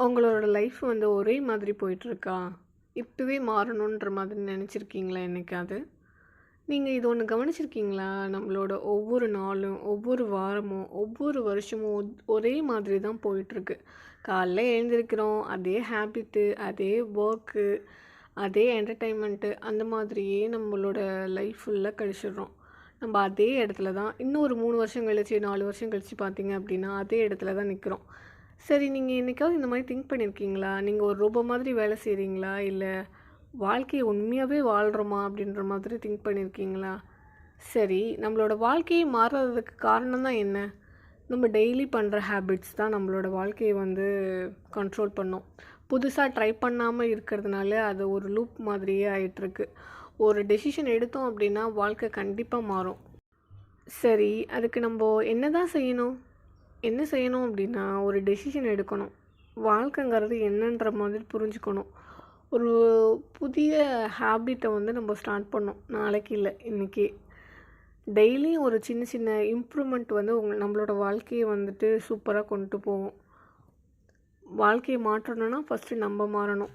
உங்களோட லைஃப் வந்து ஒரே மாதிரி போயிட்டுருக்கா? இப்போவே மாறணுன்ற மாதிரி நினச்சிருக்கீங்களா என்னைக்காவது? நீங்கள் இது ஒன்று கவனிச்சிருக்கீங்களா? நம்மளோட ஒவ்வொரு நாளும், ஒவ்வொரு வாரமும், ஒவ்வொரு வருஷமும் ஒத் ஒரே மாதிரி தான் போயிட்டுருக்கு. காலைல எழுந்திரிக்கிறோம், அதே ஹேபிட்டு, அதே ஒர்க்கு அதே என்டர்டெயின்மெண்ட்டு அந்த மாதிரியே நம்மளோட லைஃப் ஃபுல்லாக கழிச்சிடுறோம். நம்ம அதே இடத்துல தான் இன்னும் ஒரு மூணு வருஷம் கழிச்சு, நாலு வருஷம் கழிச்சு பார்த்தீங்க அப்படின்னா, அதே இடத்துல தான் நிற்கிறோம் சரி நீங்கள் என்றைக்காவது இந்த மாதிரி திங்க் பண்ணியிருக்கீங்களா? நீங்கள் ஒரு ரோபோ மாதிரி வேலை செய்கிறீங்களா இல்லை வாழ்க்கையை உண்மையாகவே வாழ்கிறோமா அப்படின்ற மாதிரி திங்க் பண்ணியிருக்கீங்களா? சரி, நம்மளோட வாழ்க்கையே மாறுறதுக்கு காரணம் தான் என்ன? நம்ம டெய்லி பண்ணுற ஹேபிட்ஸ் தான் நம்மளோட வாழ்க்கையை வந்து கண்ட்ரோல் பண்ணும். புதுசாக ட்ரை பண்ணாமல் இருக்கிறதுனால, அது ஒரு லூப் மாதிரியே ஆயிட்டுருக்கு. ஒரு டெசிஷன் எடுத்தோம் அப்படின்னா, வாழ்க்கை கண்டிப்பாக மாறும். சரி, அதுக்கு நம்ம என்ன தான் செய்யணும்? என்ன செய்யணும் அப்படின்னா, ஒரு டெசிஷன் எடுக்கணும். வாழ்க்கைங்கிறது என்னன்ற மாதிரி புரிஞ்சுக்கணும். ஒரு புதிய ஹேபிட்டை வந்து நம்ம ஸ்டார்ட் பண்ணணும். நாளைக்கு இல்லை இன்றைக்கி டெய்லியும் ஒரு சின்ன சின்ன இம்ப்ரூவ்மெண்ட் வந்து உங்க நம்மளோட வாழ்க்கையை வந்துட்டு சூப்பராக கொண்டு போகும். வாழ்க்கையை மாற்றணும்னா, ஃபர்ஸ்ட்டு நம்ம மாறணும்.